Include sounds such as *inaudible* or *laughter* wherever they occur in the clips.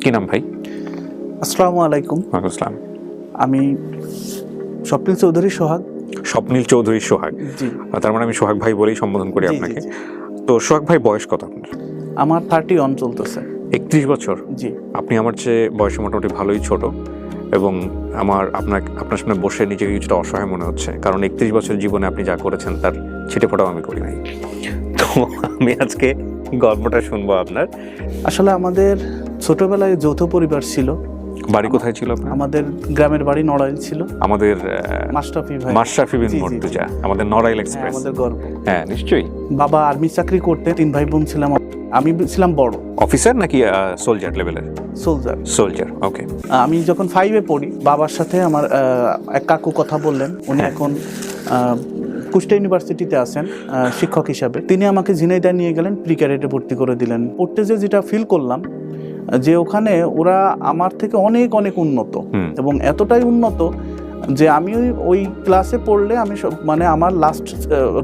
কি নাম ভাই? আসসালামু আলাইকুম। আসসালাম। আমি স্বপ্নিল চৌধুরী সোহাগ। স্বপ্নীল চৌধুরী সোহাগ। জি। আর তার মানে আমি সোহাগ ভাই বলেই সম্বোধন করি আপনাকে। তো সোহাগ ভাই বয়স কত আপনার? আমার থার্টি অন চলতেছে। একত্রিশ বছর? জি। আপনি আমার চেয়ে বয়সে মোটামুটি ভালোই ছোট এবং আমার আপনার আপনার সামনে বসে নিজেকে কিছুটা অসহায় মনে হচ্ছে। কারণ একত্রিশ বছর জীবনে আপনি যা করেছেন তার ছিটে ফোটাও আমি করি নাই। তো আমি আজকে গল্পটা শুনব আপনার। আসলে আমাদের ছোটবেলায় যৌথ পরিবার ছিল। বাড়ি কোথায় ছিল আমাদের গ্রামের বাড়ি নড়াইল ছিল। আমাদের মাস্টাফি ভাই। মাশরাফি বিন। মর্তুজা আমাদের নড়াইল হ্যাঁ, এক্সপ্রেস আমাদের গর্ব। হ্যাঁ নিশ্চয়ই। বাবা আর্মি চাকরি করতে তিন ভাই বোন ছিলাম। আমি ছিলাম বড়। অফিসার নাকি সোলজার লেভেলের সোলজার সোলজার ওকে আমি যখন ফাইভে পড়ি বাবার সাথে আমার এক কাকু কথা বললেন। উনি হ্যাঁ। এখন কুষ্টা ইউনিভার্সিটিতে আছেন শিক্ষক হিসাবে। তিনি আমাকে ঝিনাইদা নিয়ে গেলেন প্রি ক্যাডেটে ভর্তি করে দিলেন। পড়তে যে যেটা ফিল করলাম যে ওখানে ওরা আমার থেকে অনেক অনেক উন্নত। এবং এতটাই উন্নত যে আমি ওই- ওই ক্লাসে পড়লে আমি সব মানে আমার লাস্ট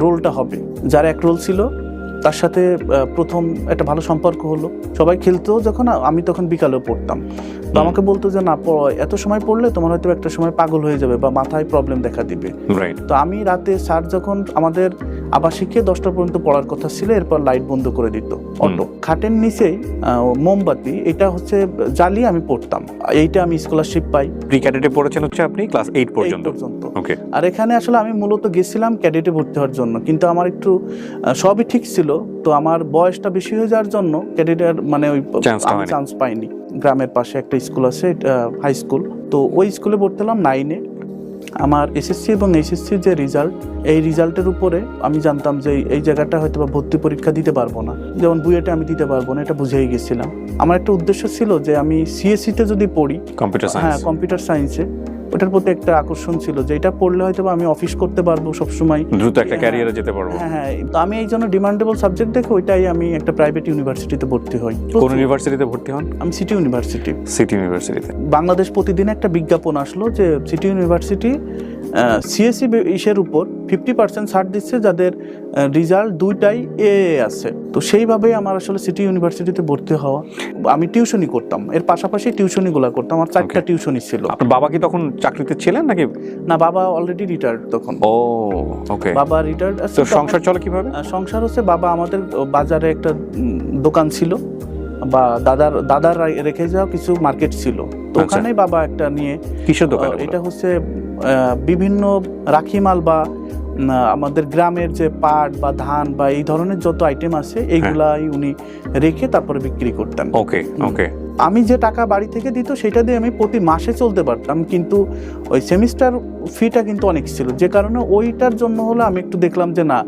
রোলটা হবে। যার এক রোল ছিল তার সাথে প্রথম একটা ভালো সম্পর্ক হলো। সবাই খেলতো যখন আমি তখন বিকালেও পড়তাম। তো আমাকে বলতো যে না এত সময় পড়লে তোমার হয়তো একটা সময় পাগল হয়ে যাবে বা মাথায় প্রবলেম দেখা দিবে। রাইট তো আমি রাতে স্যার যখন আমাদের আবাসিকে দশটা পর্যন্ত পড়ার কথা ছিল এরপর লাইট বন্ধ করে দিত। অটো খাটের নিচেই মোমবাতি এটা হচ্ছে জ্বালিয়ে আমি পড়তাম। এইটা আমি স্কলারশিপ পাই। প্রি ক্যাডেটে পড়েছেন হচ্ছে আপনি? ক্লাস এইট পর্যন্ত। ওকে আর এখানে আসলে আমি মূলত গেছিলাম ক্যাডেটে ভর্তি হওয়ার জন্য কিন্তু আমার একটু সবই ঠিক ছিল তো আমার বয়সটা বেশি হয়ে যাওয়ার জন্য ক্যাডেটের মানে ওই। চান্স পাইনি। গ্রামের পাশে একটা স্কুল আছে হাই স্কুল তো ওই স্কুলে পড়তে হলাম নাইনে আমার এসএসসি এবং এইচএসসির যে রেজাল্ট এই রেজাল্টের উপরে আমি জানতাম যে এই জায়গাটা হয়তো বা ভর্তি পরীক্ষা দিতে পারব না। যেমন বুয়েটে আমি দিতে পারব না এটা বুঝেই গেছিলাম। আমার একটা উদ্দেশ্য ছিল যে আমি সিএসসিতে যদি পড়ি কম্পিউটার হ্যাঁ কম্পিউটার সায়েন্সে ওটার প্রতি একটা আকর্ষণ ছিল যে এটা পড়লে হয়তো আমি অফিস করতে পারব সবসময়। দ্রুত একটা। ক্যারিয়ারে যেতে পারব। হ্যাঁ হ্যাঁ তো আমি এই জন্য ডিমান্ডেবল সাবজেক্ট দেখে ওইটাই আমি একটা প্রাইভেট ইউনিভার্সিটিতে ভর্তি হই। কোন ইউনিভার্সিটিতে ভর্তি হন? আমি সিটি ইউনিভার্সিটি সিটি ইউনিভার্সিটিতে বাংলাদেশ প্রতিদিন একটা বিজ্ঞাপন আসলো যে সিটি ইউনিভার্সিটি সিএসসি ইসের উপর ফিফটি পার্সেন্ট ছাড় দিচ্ছে যাদের রেজাল্ট দুইটাই এ আছে। তো সেইভাবেই আমার আসলে সিটি ইউনিভার্সিটিতে ভর্তি হওয়া। আমি টিউশনই করতাম। এর পাশাপাশি টিউশনিগুলো করতাম। আমার চারটা. টিউশনই ছিল। আপনার বাবা কি তখন চাকরিতে ছিলেন নাকি? না বাবা অলরেডি রিটায়ার্ড তখন। ও ওকে বাবা রিটায়ার্ড তো সংসার চলে কীভাবে? সংসার হচ্ছে বাবা আমাদের বাজারে একটা দোকান ছিল। বা দাদার দাদার রেখে যাওয়া কিছু মার্কেট ছিল। তো আচ্ছা। ওখানেই বাবা একটা নিয়ে কিসের দোকান এটা হচ্ছে বিভিন্ন রাখিমাল বা উম, আমাদের গ্রামের যে পাট বা ধান বা এই ধরনের যত আইটেম আছে এইগুলাই উনি রেখে তারপরে বিক্রি করতেন। ওকে ওকে। আমি যে টাকা বাড়ি থেকে দিত সেটা দিয়ে আমি প্রতি মাসে চলতে পারতাম কিন্তু ওই সেমিস্টার ফিটা কিন্তু অনেক ছিল। যে কারণে ওইটার জন্য হলো আমি একটু দেখলাম যে না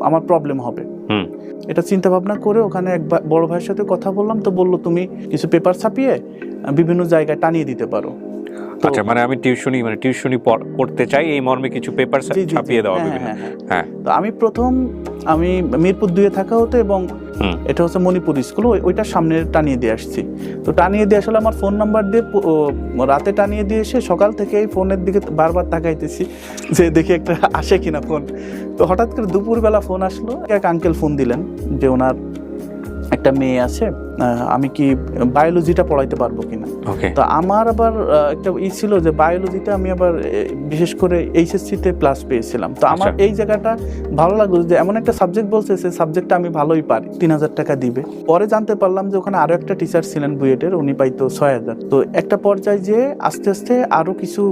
আমার প্রবলেম হবে। হুম। এটা চিন্তা ভাবনা করে ওখানে এক বড় ভাইয়ের সাথে কথা বললাম তো বলল তুমি কিছু পেপার ছাপিয়ে বিভিন্ন জায়গায় টানিয়ে দিতে পারো। আচ্ছা মানে আমি টিউশনি মানে টিউশনি করতে চাই এই মর্মে কিছু পেপার। ছাপিয়ে দেওয়া হ্যাঁ, বিভিন্ন। হ্যাঁ, হ্যাঁ। হ্যাঁ। তো আমি প্রথম আমি মিরপুর দুয়ে থাকা হতো এবং এটা হচ্ছে মণিপুর স্কুল ওই- ওইটার সামনে টানিয়ে দিয়ে আসছি। তো টানিয়ে দিয়ে আসলে আমার ফোন নাম্বার দিয়ে রাতে টানিয়ে দিয়ে এসে সকাল থেকে এই ফোনের দিকে বারবার তাকাইতেছি যে দেখি একটা আসে কিনা ফোন তো হঠাৎ করে দুপুরবেলা ফোন আসলো এক আঙ্কেল ফোন দিলেন যে ওনার একটা মেয়ে আছে আমি কি বায়োলজিটা পড়াইতে পারব কিনা? তো আমার আবার একটা ই ছিল যে বায়োলজিতে আমি আবার বিশেষ করে এইচএসসিতে প্লাস পেয়েছিলাম। তো আমার আচ্ছা। এই জায়গাটা ভালো লাগল যে এমন একটা সাবজেক্ট বলছে সেই সাবজেক্টটা আমি ভালোই পারি তিন হাজার টাকা দিবে। পরে জানতে পারলাম যে ওখানে আরও একটা টিচার ছিলেন বুয়েটের উনি পাইতো ছয় হাজার। তো একটা পর্যায়ে যে আস্তে আস্তে আরও কিছু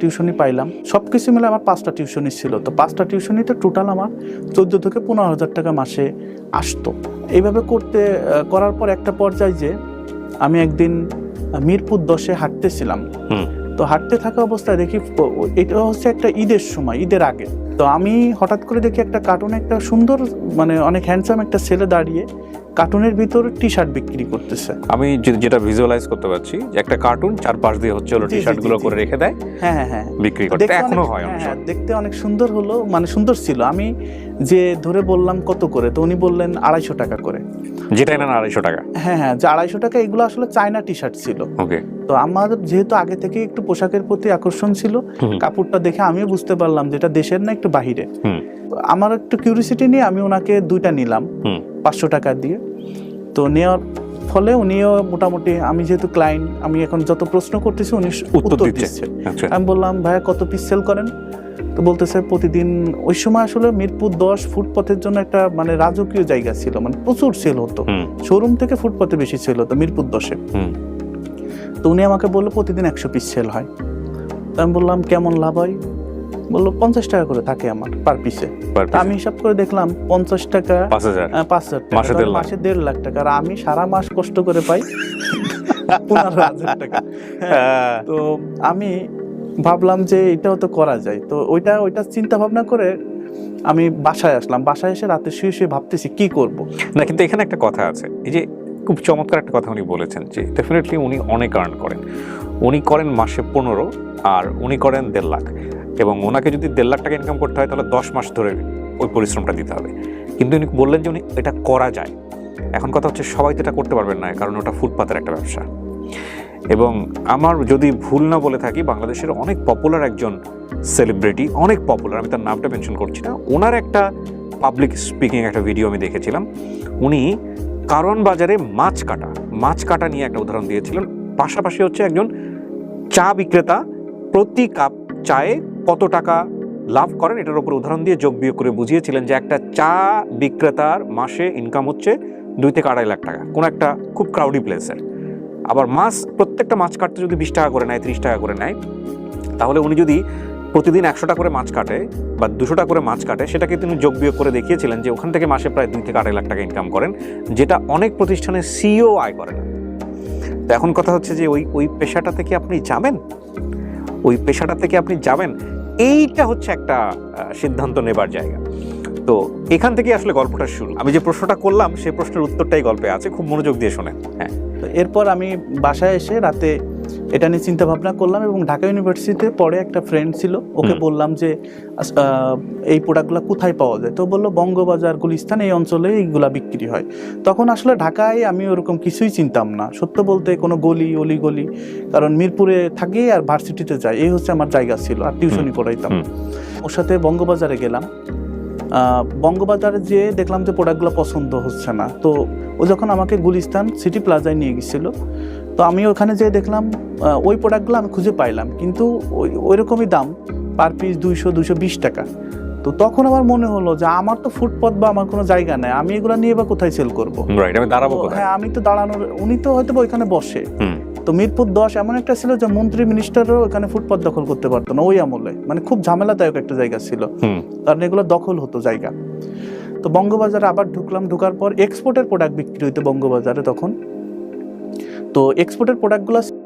টিউশনি পাইলাম। সব কিছু মিলে আমার পাঁচটা টিউশনি ছিল। তো পাঁচটা টিউশনিতে টোটাল আমার চোদ্দ থেকে পনেরো হাজার টাকা মাসে আসতো। এইভাবে করতে করার পর একটা পর্যায়ে যে আমি একদিন মিরপুর দশে হাঁটতেছিলাম। তো হাঁটতে থাকা অবস্থায় দেখি এটা হচ্ছে একটা ঈদের সময় ঈদের আগে। তো আমি হঠাৎ করে দেখি একটা কার্টুনে একটা সুন্দর মানে অনেক হ্যান্ডসাম একটা ছেলে দাঁড়িয়ে কার্টুনের ভিতর টি শার্ট বিক্রি করতেছে। আমি যেটা ভিজুয়ালাইজ করতে পারছি যে একটা কার্টুন চার পাশ দিয়ে হচ্ছে হলো টি শার্টগুলো করে রেখে দেয়। হ্যাঁ হ্যাঁ হ্যাঁ। বিক্রি করতে। এখনও হয় হ্যাঁ, হ্যাঁ, দেখতে অনেক সুন্দর হলো মানে সুন্দর ছিল। আমি যে ধরে বললাম কত করে তো উনি বললেন আড়াইশো টাকা করে। যেটা এনে আড়াইশো টাকা। হ্যাঁ হ্যাঁ যে আড়াইশো টাকা এগুলো আসলে চায়না টি শার্ট ছিল। ওকে। তো আমার যেহেতু আগে থেকে একটু পোশাকের প্রতি আকর্ষণ ছিল কাপড়টা দেখে আমিও বুঝতে পারলাম যে এটা দেশের না একটু বাহিরে। হুম। আমার একটু কিউরিসিটি নিয়ে আমি ওনাকে দুইটা নিলাম পাঁচশো টাকা দিয়ে। তো নেওয়ার ফলে উনিও মোটামুটি আমি যেহেতু ক্লায়েন্ট আমি এখন যত প্রশ্ন করতেছি উনি উত্তর। দিচ্ছে। আচ্ছা। আমি বললাম ভাইয়া কত পিস সেল করেন? তো বলতেছে প্রতিদিন ওই সময় আসলে মিরপুর দশ ফুটপথের জন্য একটা মানে রাজকীয় জায়গা ছিল মানে প্রচুর সেল হতো। শোরুম থেকে ফুটপথে বেশি সেল হতো মিরপুর দশে। হুম। তো উনি আমাকে বলল প্রতিদিন একশো পিস সেল হয়। তো আমি বললাম কেমন লাভ হয়? বলল পঞ্চাশ টাকা করে থাকে আমার পার পিসে আমি হিসাব করে দেখলাম পঞ্চাশ টাকা পাঁচ হাজার। মাসে দেড় লাখ। টাকা। আর আমি সারা মাস কষ্ট করে পাই। *laughs* পনেরো হাজার টাকা। হ্যাঁ। তো আমি ভাবলাম যে এটাও তো করা যায়। তো ওইটা ওইটা চিন্তা ভাবনা করে আমি বাসায় আসলাম। বাসায় এসে রাতে শুয়ে শুয়ে ভাবতেছি কি করব? না, কিন্তু এখানে একটা কথা আছে। এই যে খুব চমৎকার একটা কথা উনি বলেছেন যে ডেফিনেটলি উনি অনেক আর্ন করেন। উনি করেন মাসে পনেরো আর উনি করেন দেড় লাখ। এবং ওনাকে যদি দেড় লাখ টাকা ইনকাম করতে হয়, তাহলে দশ মাস ধরে ওই পরিশ্রমটা দিতে হবে। কিন্তু উনি বললেন যে উনি এটা করা যায়। এখন কথা হচ্ছে সবাই তো এটা করতে পারবেন না, কারণ ওটা ফুটপাতের একটা ব্যবসা। এবং আমার যদি ভুল না বলে থাকি, বাংলাদেশের অনেক পপুলার একজন সেলিব্রিটি অনেক পপুলার আমি তার নামটা মেনশন করছি না, ওনার একটা পাবলিক স্পিকিং একটা ভিডিও আমি দেখেছিলাম। উনি কারণ বাজারে মাছ কাটা মাছ কাটা নিয়ে একটা উদাহরণ দিয়েছিলেন। পাশাপাশি হচ্ছে একজন চা বিক্রেতা, প্রতি কাপ চায়ে কত টাকা লাভ করেন? এটার উপর উদাহরণ দিয়ে যোগ বিয়োগ করে বুঝিয়েছিলেন যে একটা চা বিক্রেতার মাসে ইনকাম হচ্ছে দুই থেকে আড়াই লাখ টাকা। কোনো একটা খুব ক্রাউডি প্লেসের আবার মাছ, প্রত্যেকটা মাছ কাটতে যদি বিশ টাকা করে নেয়, ত্রিশ টাকা করে নেয়, তাহলে উনি যদি প্রতিদিন একশোটা করে মাছ কাটে বা দুশোটা করে মাছ কাটে, সেটাকে তিনি যোগ বিয়োগ করে দেখিয়েছিলেন যে ওখান থেকে মাসে প্রায় দুই থেকে আড়াই লাখ টাকা ইনকাম করেন, যেটা অনেক প্রতিষ্ঠানের সিও আয় করে না। তো এখন কথা হচ্ছে যে ওই ওই পেশাটা থেকে আপনি যাবেন? ওই পেশাটা থেকে আপনি যাবেন? এইটা হচ্ছে একটা সিদ্ধান্ত নেবার জায়গা। তো এখান থেকে আসলে গল্পটা শুরু। আমি যে প্রশ্নটা করলাম সেই প্রশ্নের উত্তরটাই গল্পে আছে খুব মনোযোগ দিয়ে শোনেন। হ্যাঁ। তো এরপর আমি বাসায় এসে রাতে এটা নিয়ে চিন্তা ভাবনা করলাম এবং ঢাকা ইউনিভার্সিটিতে পরে একটা ফ্রেন্ড ছিল ওকে বললাম যে এই প্রোডাক্টগুলো কোথায় পাওয়া যায়? তো বলল বঙ্গবাজার গুলিস্তান এই অঞ্চলে এইগুলা বিক্রি হয়। তখন আসলে ঢাকায় আমি ওরকম কিছুই চিনতাম না। সত্য বলতে কোনো গলি অলি গলি কারণ মিরপুরে থাকি আর ভার্সিটিতে যাই এই হচ্ছে আমার জায়গা ছিল আর টিউশনই পড়াইতাম। ওর সাথে বঙ্গবাজারে গেলাম। বঙ্গবাজারে যেয়ে দেখলাম যে প্রোডাক্টগুলো পছন্দ হচ্ছে না। তো ও যখন আমাকে গুলিস্তান সিটি প্লাজায় নিয়ে গেছিল তো আমি ওখানে যেয়ে দেখলাম ওই প্রোডাক্টগুলো আমি খুঁজে পাইলাম। কিন্তু ওই ওই রকমই দাম পার পিস দুইশো দুইশো বিশ টাকা। তো তখন আমার মনে হলো যে আমার তো ফুটপথ বা আমার কোনো জায়গা নেই আমি এগুলো নিয়ে বা কোথায় সেল করব? হ্যাঁ আমি তো দাঁড়ানোর উনি তো হয়তো ওইখানে বসে। হুম। তো মিরপুর দশ এমন একটা ছিল যে মন্ত্রী মিনিস্টারও এখানে ফুটপাথ দখল করতে পারতো না ওই আমলে। মানে খুব ঝামেলাদায়ক একটা জায়গা ছিল। কারণ এগুলো দখল হতো জায়গা। তো বঙ্গবাজারে আবার ঢুকলাম ঢুকার পর এক্সপোর্টের প্রোডাক্ট বিক্রি হইতো বঙ্গবাজারে তখন। তো এক্সপোর্টের প্রোডাক্টগুলো